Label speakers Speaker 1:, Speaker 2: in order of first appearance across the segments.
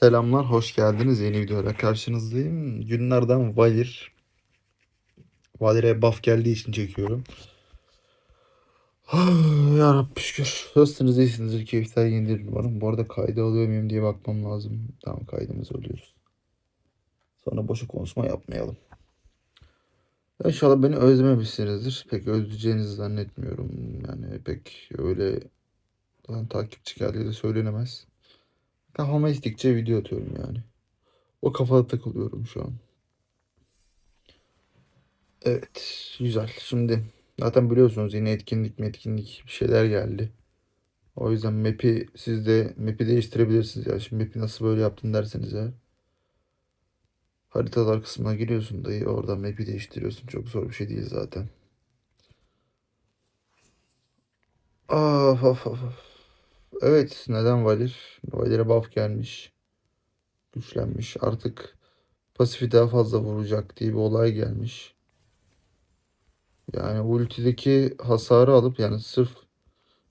Speaker 1: Selamlar, hoş geldiniz. Yeni videoyla karşınızdayım. Günlerden Valir. Valir'e buff geldiği için çekiyorum. ya Rabbi şükür. Nasılsınız, iyisinizdir, keyifler yenidir umarım. Bu arada kaydı alıyor muyum diye bakmam lazım. Tamam kaydımızı alıyoruz. Sonra boşu konuşma yapmayalım. İnşallah beni özlememişsinizdir. Pek özleyeceğinizi zannetmiyorum. Yani pek öyle zaten takipçi geldiği de söylenemez. Kafama istikçe video atıyorum yani. O kafada takılıyorum şu an. Evet, güzel. Şimdi zaten biliyorsunuz yine etkinlik mi etkinlik bir şeyler geldi. O yüzden map'i siz de map'i değiştirebilirsiniz ya. Şimdi map'i nasıl böyle yaptın derseniz ya. Haritalar kısmına giriyorsun dayı. Orada map'i değiştiriyorsun. Çok zor bir şey değil zaten. Of of of. Evet, neden Valir? Valir'e buff gelmiş. Güçlenmiş. Artık pasifi daha fazla vuracak diye bir olay gelmiş. Yani ultideki hasarı alıp yani sırf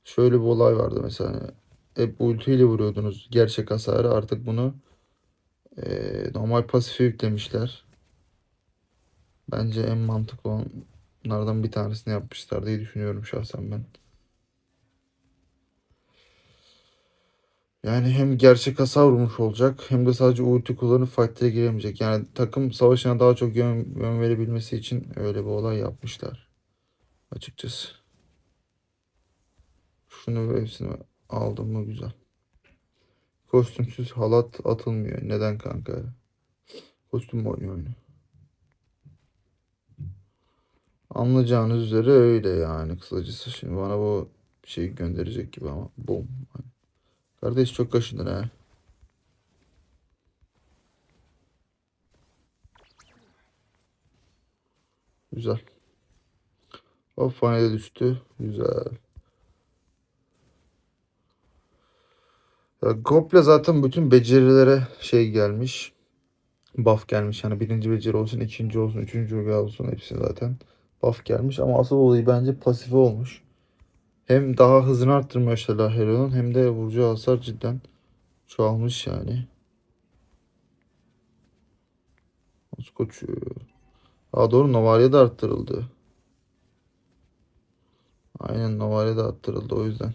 Speaker 1: şöyle bir olay vardı mesela. Hep ultiyle vuruyordunuz gerçek hasarı. Artık bunu eee, normal pasife yüklemişler. Bence en mantıklı olanlardan bir tanesini yapmışlar diye düşünüyorum şahsen ben. Yani hem gerçek hasar vurmuş olacak hem de sadece ulti kullanıp fight'e giremeyecek. Yani takım savaşına daha çok yön, yön verebilmesi için öyle bir olay yapmışlar. Açıkçası. Şunu ve hepsini aldım mı güzel. Kostümsüz halat atılmıyor. Neden kanka? Kostüm oynuyor oyunu? Anlayacağınız üzere öyle yani kısacası. Şimdi bana bu şey gönderecek gibi ama bom. Kardeş çok kaşındın ha. Güzel. Hop fanede düştü. Güzel. Ya Gople zaten bütün becerilere şey gelmiş. Buff gelmiş. Yani birinci beceri olsun, ikinci olsun, üçüncü olsun hepsi zaten buff gelmiş. Ama asıl olayı bence pasifi olmuş. Hem daha hızını arttırmıyor mesela Hero'nun hem de vuracağı hasar cidden çoğalmış yani. Nasıl koçuyor? Aa doğru Novaria da arttırıldı. Aynen Novaria da arttırıldı o yüzden.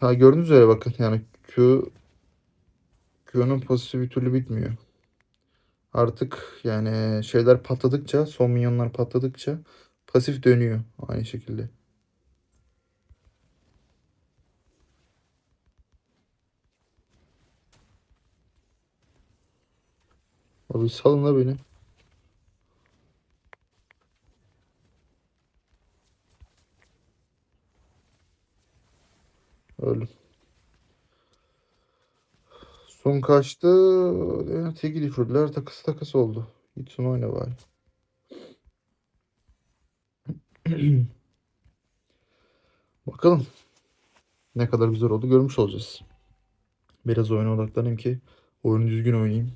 Speaker 1: Ha gördüğünüz üzere bakın yani Q Q'nun pasifi bir türlü bitmiyor. Artık yani şeyler patladıkça, son minyonlar patladıkça pasif dönüyor aynı şekilde. Abi salın da beni. Öldüm. Son kaçtı. Yani teki düşürdüler. Takısı oldu. Gitsin oyna bari. Bakalım. Ne kadar güzel oldu görmüş olacağız. Biraz oyuna odaklanayım ki oyunu düzgün oynayayım.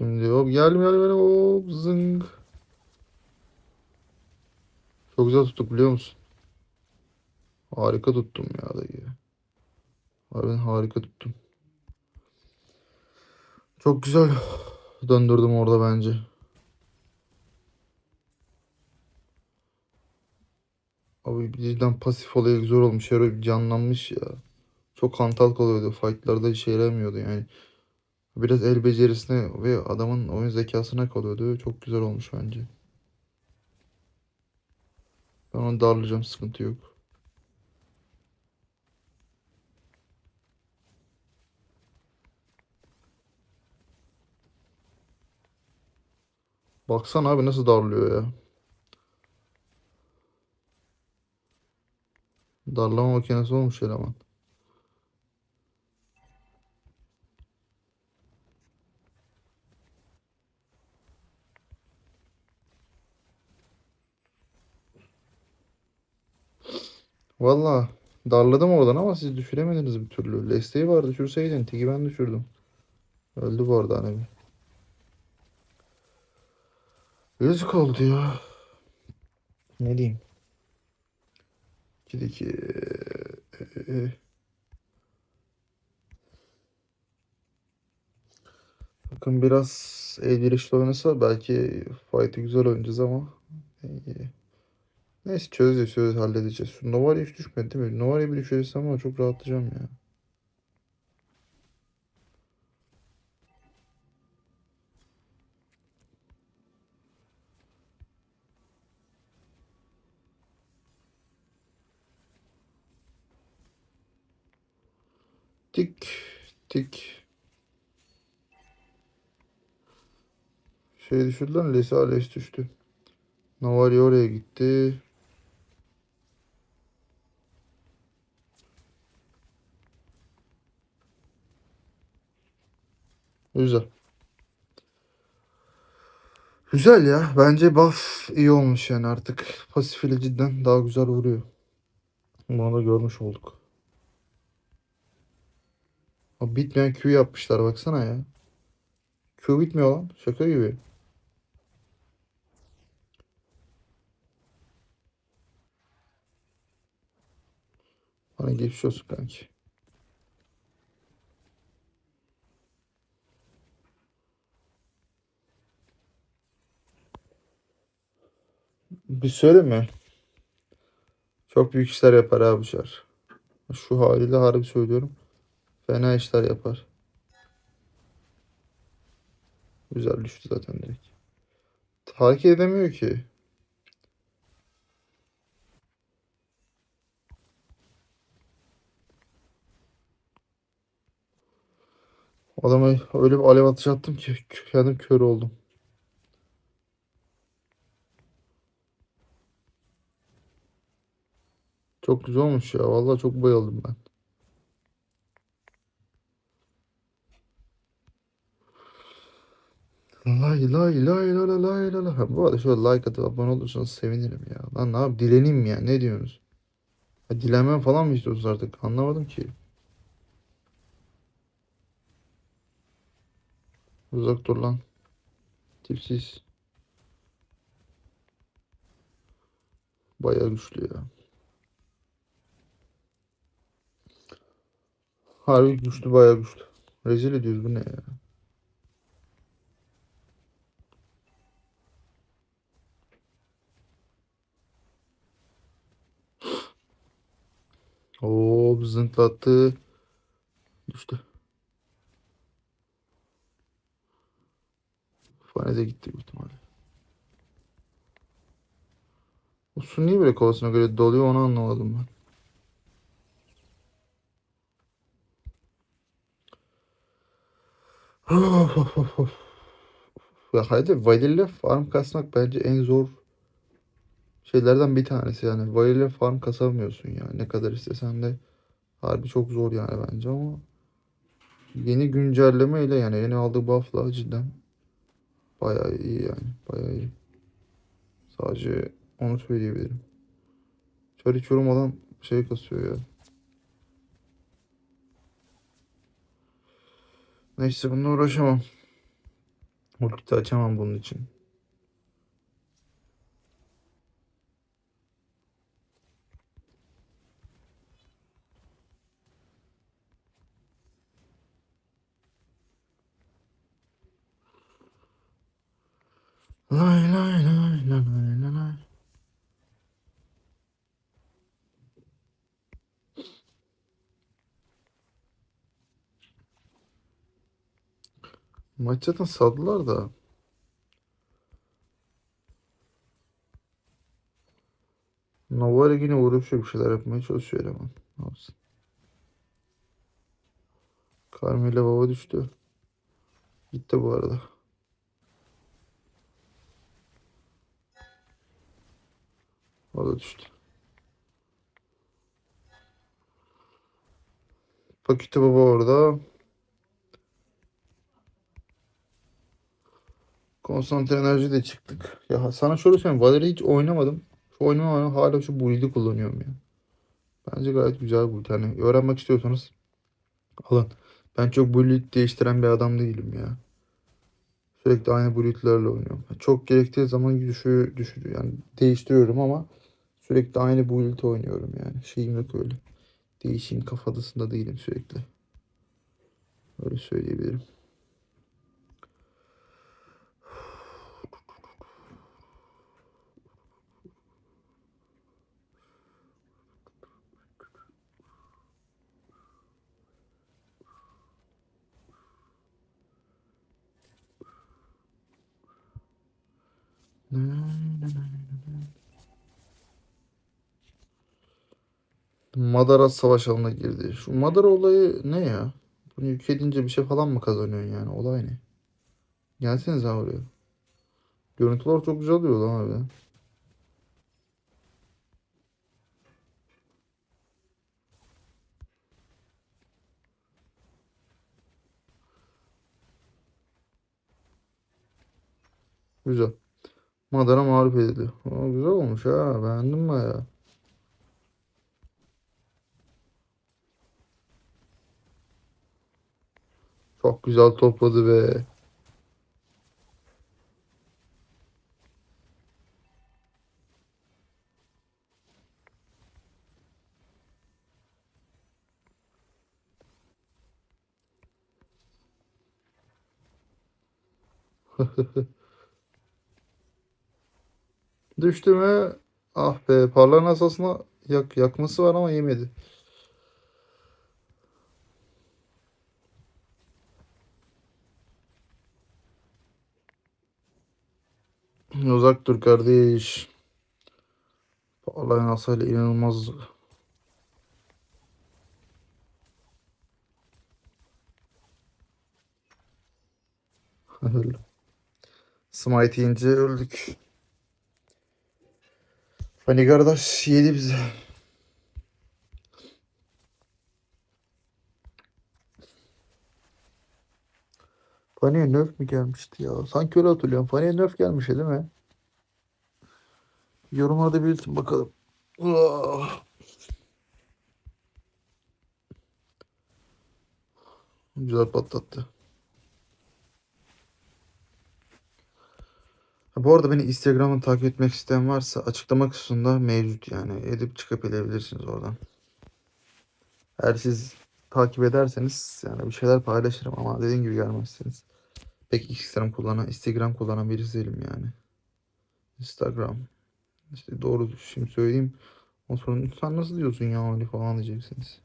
Speaker 1: Şimdi hop geldim geldim hop zıng. Çok güzel tuttuk biliyor musun? Harika tuttum ya dayı. Harbiden harika tuttum. Çok güzel döndürdüm orada bence. Abi cidden pasif olayı güzel olmuş. Bir canlanmış ya. Çok hantal kalıyordu. Fightlarda işe yaramıyordu yani. Biraz el becerisine ve adamın oyun zekasına kalıyordu. Çok güzel olmuş bence. Ben onu darlayacağım sıkıntı yok. Baksana abi nasıl darlıyor ya. Darlama makinesi olmuş eleman. Valla darladım oradan ama siz düşüremediniz bir türlü. Desteği var düşürseydin. Tiki ben düşürdüm. Öldü bu arada hani. Yazık oldu ya. Ne diyeyim? 2'deki e, Bakın biraz elverişli oynasa belki fight'ı güzel oynayacağız ama e, neyse çözeceğiz çözeceğiz halledeceğiz. Şu Novaria hiç düşmedi değil mi? Novaria bir düşürürse ama çok rahatlayacağım ya. Tik tik. Şey düşürdü lan Lesales düştü. Navari oraya gitti. Güzel. Güzel ya. Bence buff iyi olmuş yani artık. Pasifiyle cidden daha güzel vuruyor. Bunu da görmüş olduk. Abi bitmeyen Q yapmışlar baksana ya. Q bitmiyor lan. Şaka gibi. Bana geçmiş olsun kanki. Bir söyle mi? Çok büyük işler yapar abi bu. Şu haliyle harbi söylüyorum. Fena işler yapar. Güzel düştü zaten direkt. Hareket edemiyor ki. Adama öyle bir alev atış attım ki kendim kör oldum. Çok güzel olmuş ya. Vallahi çok bayıldım ben. Lay lay lay lay lay lay lay Bu arada şöyle like atıp abone olursanız sevinirim ya. Lan ne yap dileneyim mi ya? Ne diyorsunuz? Ha, dilenmem falan mı istiyorsunuz artık? Anlamadım ki. Uzak dur lan. Tipsiz. Bayağı güçlü ya. Harbi güçlü bayağı güçlü. Rezil ediyoruz bu ne ya? Oo zınklattı. Düştü. Fane de gitti büyük ihtimalle. Su niye böyle kafasına göre doluyor onu anlamadım ben. Ya hadi vanilya farm kasmak bence en zor şeylerden bir tanesi yani. Vanilya farm kasamıyorsun yani. Ne kadar istesen de harbi çok zor yani bence ama yeni güncelleme ile yani yeni aldığı buff'la cidden bayağı iyi yani. Bayağı iyi. Sadece onu söyleyebilirim. Çar hiç yorulmadan şey kasıyor ya. Neyse bununla uğraşamam. Ulti açamam bunun için. Lay lay lay lay lay lay lay. Maç zaten saldılar da. Navarra yine uğraşıyor bir şeyler yapmaya çalışıyor eleman. Ne yapsın? Carmela baba düştü. Gitti bu arada. O da düştü. Paketi baba orada. Konsantre enerji de çıktık. Ya sana şöyle söyleyeyim. Valor'i hiç oynamadım. Şu oynama hala şu build'i kullanıyorum ya. Bence gayet güzel build. Hani öğrenmek istiyorsanız alın. Ben çok build değiştiren bir adam değilim ya. Sürekli aynı bulutlarla oynuyorum. Çok gerektiği zaman düşüyor, düşürüyor. Yani değiştiriyorum ama sürekli aynı bulut oynuyorum yani. Şeyim yok öyle. Değişeyim kafadasında değilim sürekli. Öyle söyleyebilirim. Madara savaş alanına girdi. Şu Madara olayı ne ya? Bunu yük edince bir şey falan mı kazanıyorsun yani? Olay ne? Gelsenize abi oraya. Görüntüler çok güzel oluyor lan abi. Güzel. Madara mağlup edildi. Aa, güzel olmuş ha. Beğendim baya. Çok güzel topladı be. Düştü mü? Ah be. Parlağın asasına yak yakması var ama yemedi. Uzak dur kardeş. Parlağın asayla inanılmaz. Smite yiyince öldük. Hani kardeş yedi bizi. Pani'ye nerf mi gelmişti ya? Sanki öyle hatırlıyorum. Pani'ye nerf gelmişti değil mi? Yorumlarda belirtin bakalım. Ah. Güzel patlattı. Bu arada beni Instagram'dan takip etmek isteyen varsa açıklama kısmında mevcut yani. Edip çıkabilirsiniz oradan. Eğer siz takip ederseniz yani bir şeyler paylaşırım ama dediğim gibi gelmezsiniz. Pek Instagram kullanan, Instagram kullanan birisi değilim yani. Instagram. İşte doğru şimdi söyleyeyim. O sonra sen nasıl diyorsun ya öyle falan diyeceksiniz.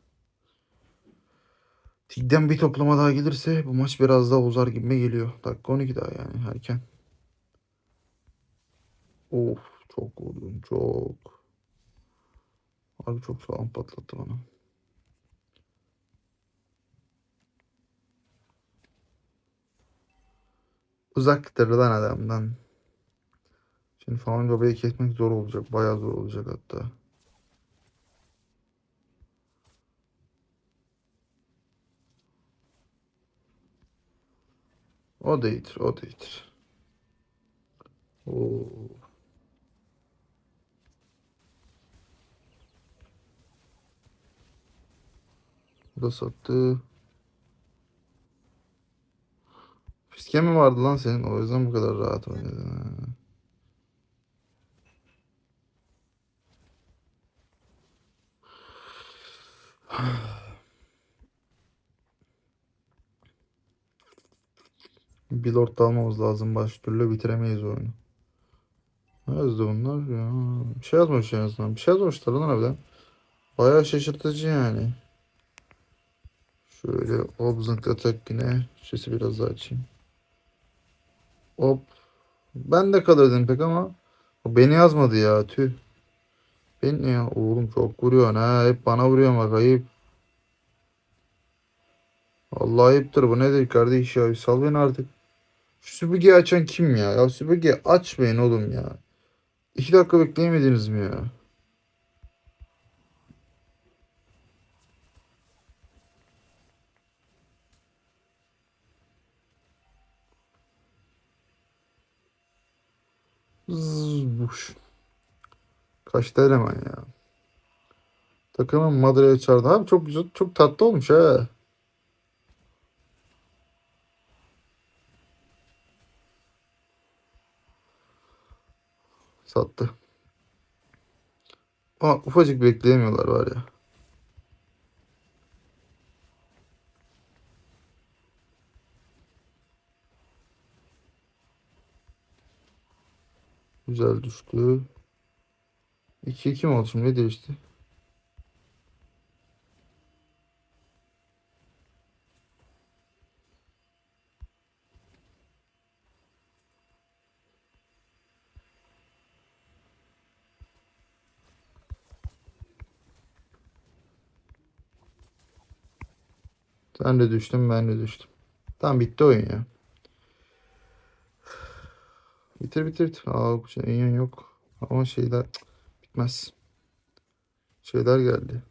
Speaker 1: Tig'den bir toplama daha gelirse bu maç biraz daha uzar gibime geliyor. Dakika 12 daha yani erken. Of çok vurdun çok. Abi çok sağlam patlattı bana. Uzaktır lan adamdan. Şimdi falan babayı kesmek zor olacak. Bayağı zor olacak hatta. O da o da. Oo. Bu da sattı. Fiske mi vardı lan senin? O yüzden bu kadar rahat oynadın. ha. Bir lord almamız lazım. Başka türlü bitiremeyiz oyunu. Ne yazdı bunlar ya? Bir şey yazmış en azından. Bir şey yazmışlar lan harbiden. Bayağı şaşırtıcı yani. Şöyle Obzunk atak yine. Sesi biraz daha açayım. Hop. Ben de kalırdım pek ama. Beni yazmadı ya tüh. Ben ne ya? Oğlum çok vuruyorsun ha. Hep bana vuruyorsun bak ayıp. Allah ayıptır bu nedir kardeş ya. Sal beni artık. Şu süpürgeyi açan kim ya? Ya süpürgeyi açmayın oğlum ya. İki dakika bekleyemediniz mi ya? Zbuş. Kaçta eleman ya. Takımın Madre'ye çağırdı. Abi çok güzel, çok tatlı olmuş ha. Sattı. Ama ufacık bekleyemiyorlar var ya. Güzel düştü. 2-2 mi oldu? Ne değişti? Sen de düştün, ben de düştüm. Tamam bitti oyun ya. Bitir bitir. bitir. Aa bu şey yan yok. Ama şeyler bitmez. Şeyler geldi.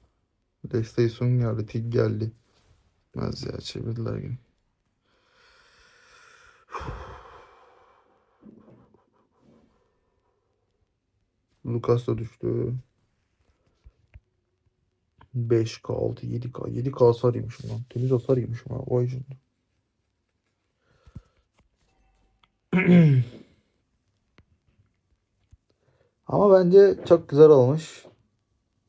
Speaker 1: Destayson geldi. Tig geldi. Bitmez ya çevirdiler yine. Lucas da düştü. 5K, 6, 7K. 7K hasar lan. Temiz hasar yemişim ha. Vay canına. Ama bence çok güzel olmuş.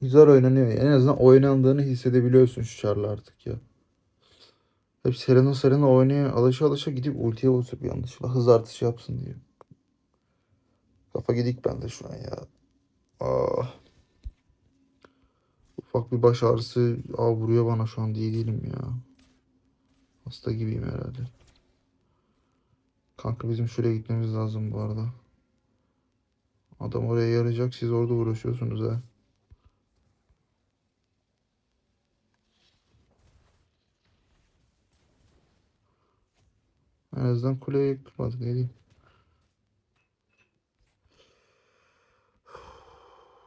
Speaker 1: Güzel oynanıyor. En azından oynandığını hissedebiliyorsun şu çarla artık ya. Hep Serena Serena oynaya alışa alışa gidip ultiye basıp yanlışlıkla hız artışı yapsın diye. Kafa gidik bende şu an ya. Ah. Ufak bir baş ağrısı aa, vuruyor bana şu an diye değilim ya. Hasta gibiyim herhalde. Kanka bizim şuraya gitmemiz lazım bu arada. Adam oraya yarayacak siz orada uğraşıyorsunuz ha. En azından kuleye yıkmadık ne diyeyim.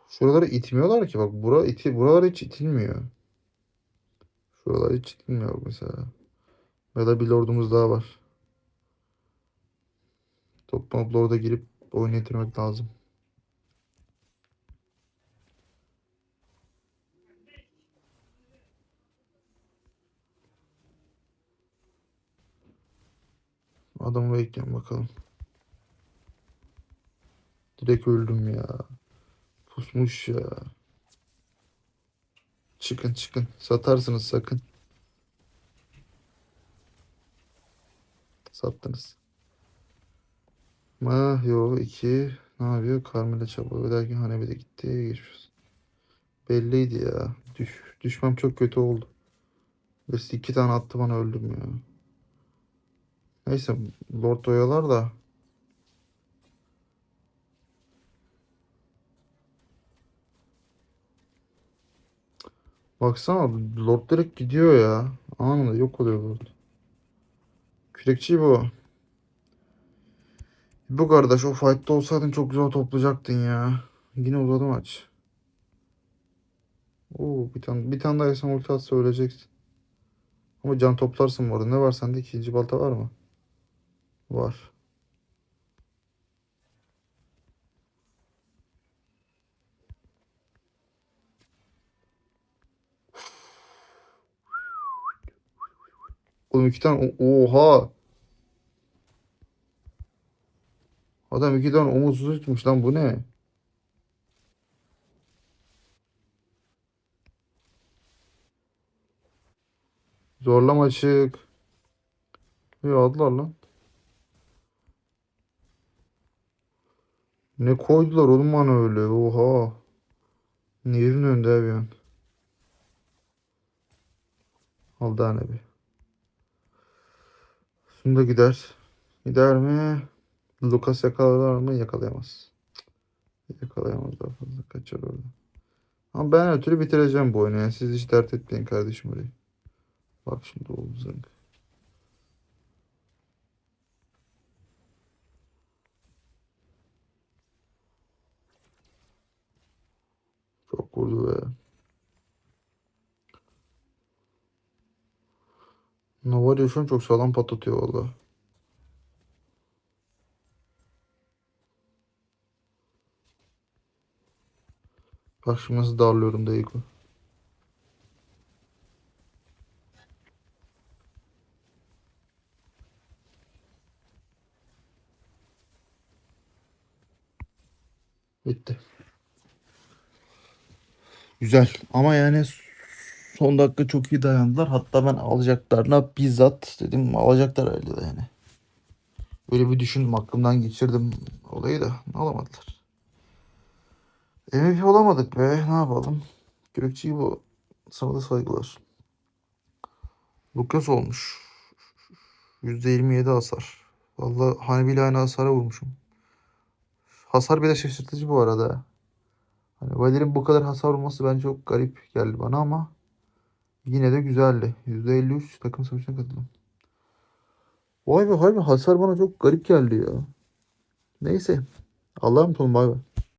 Speaker 1: Şuraları itmiyorlar ki bak bura iti, buralar hiç itilmiyor. Şuralar hiç itilmiyor mesela. Ya da bir lordumuz daha var. Toplanıp lorda girip oyun getirmek lazım. Adamı bekleyin bakalım. Direkt öldüm ya. Pusmuş ya. Çıkın çıkın. Satarsınız sakın. Sattınız. Ma yo iki. Ne yapıyor? Carmela çabuk derken Hanebi de gitti. Geçmiş olsun. Belliydi ya. Düş, düşmem çok kötü oldu. Birisi iki tane attı bana öldüm ya. Neyse Lord oyalar da. Baksana Lord direkt gidiyor ya. Anında yok oluyor Lord. Kürekçi bu. Bu kardeş o fight'ta olsaydın çok güzel toplayacaktın ya. Yine uzadı maç. Oo bir tane bir tane daha yesen ulti atsa öleceksin. Ama can toplarsın bu arada. Ne var sende? ikinci balta var mı? Var. Oğlum iki tane oha. Adam iki tane omuzsuz tutmuş lan bu ne? Zorlama açık. Ne aldılar lan? Ne koydular oğlum bana öyle? Oha. Nehrin önünde abi yani. Al daha ne bir. Şunda gider. Gider mi? Lucas yakalar mı? Yakalayamaz. Yakalayamaz daha fazla. Kaçar orada. Ama ben her bitireceğim bu oyunu. Yani siz hiç dert etmeyin kardeşim orayı. Bak şimdi oldu zınk. Çok vurdu be. Novario şu an çok sağlam patlatıyor valla. Bak şimdi nasıl darlıyorum Dayık'ı. Bitti. Güzel ama yani son dakika çok iyi dayandılar. Hatta ben alacaklarına bizzat dedim alacaklar herhalde de yani. Öyle bir düşündüm aklımdan geçirdim olayı da alamadılar. MVP olamadık be ne yapalım. Gökçe'yi bu sana da saygılar. Lucas olmuş. %27 hasar. Vallahi Hanibi'yle aynı hasara vurmuşum. Hasar bile şaşırtıcı bu arada. Hani Valer'in bu kadar hasar vurması bence çok garip geldi bana ama yine de güzeldi. %53 takım savaşına katıldım. Vay be harbi hasar bana çok garip geldi ya. Neyse. Allah'a emanet olun bay bay.